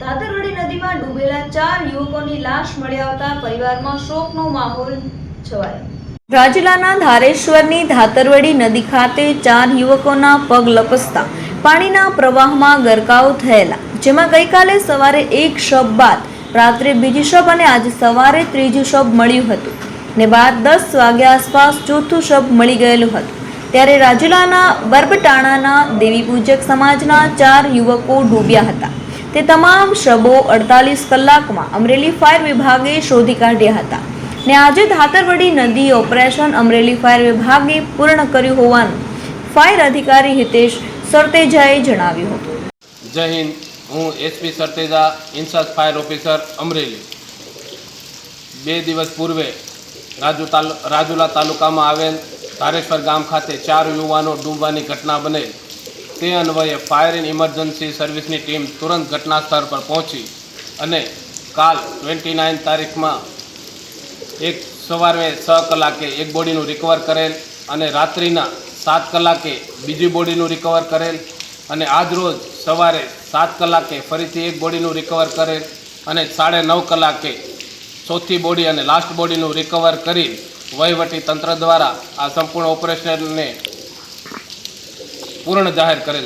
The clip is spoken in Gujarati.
ધાતરવડી નદીમાં ડૂબેલા ચાર યુવકોની લાશ મળી આવતા પરિવારમાં શોકનો માહોલ છવાયો. રાજુલાના ધારેશ્વરની ધાતરવડી નદી ખાતે ચાર યુવકોના પગ લપસતા પાણીના પ્રવાહમાં ગરકાવ થયેલા. જેમાં ગઈકાલે સવારે એક શબ બાદ, રાત્રે બીજી શબ અને આજે સવારે ત્રીજું શબ મળ્યું હતું ને બાદ દસ વાગ્યા આસપાસ ચોથું શબ મળી ગયેલું હતું. ત્યારે રાજુલાના બરબટાણાના દેવી પૂજક સમાજના ચાર યુવકો ડૂબ્યા હતા. તે તમામ શબો અડતાલીસ કલાકમાં અમરેલી ફાયર વિભાગે શોધી કાઢ્યા હતા. ને આજે ધાતરવડી નદી ઓપરેશન અમરેલી ફાયર વિભાગે પૂર્ણ કર્યું હોવાનું ફાયર અધિકારી હિતેશ સરતેજાએ જણાવ્યું હતું. જય હિન્દ. હું SP Sarteja in-charge fire officer, Amreli. બે દિવસ પૂર્વે રાજુ તાલુ, રાજુલા તાલુકામાં આવેલ ધારેશ્વર ગામ ખાતે ચાર યુવાનો ડૂબવાની ઘટના બનેલ. તે અન્વયે ફાયર એન્ડ ઇમરજન્સી સર્વિસની ટીમ તુરંત ઘટના સ્થળ પર પહોંચી અને કાલ ટ્વેન્ટી નાઇન તારીખમાં એક સવારે છ કલાકે એક બોડીનું રિકવર કરેલ અને રાત્રિના સાત કલાકે બીજી બોડીનું રિકવર કરેલ અને આજરોજ સવારે સાત કલાકે ફરીથી એક બોડીનું રિકવર કરેલ અને સાડે નવ કલાકે ચોથી બોડી અને લાસ્ટ બોડીનું રિકવર કરી વહીવટી તંત્ર દ્વારા આ સંપૂર્ણ ઓપરેશનને પૂર્ણ જાહેર કરેલ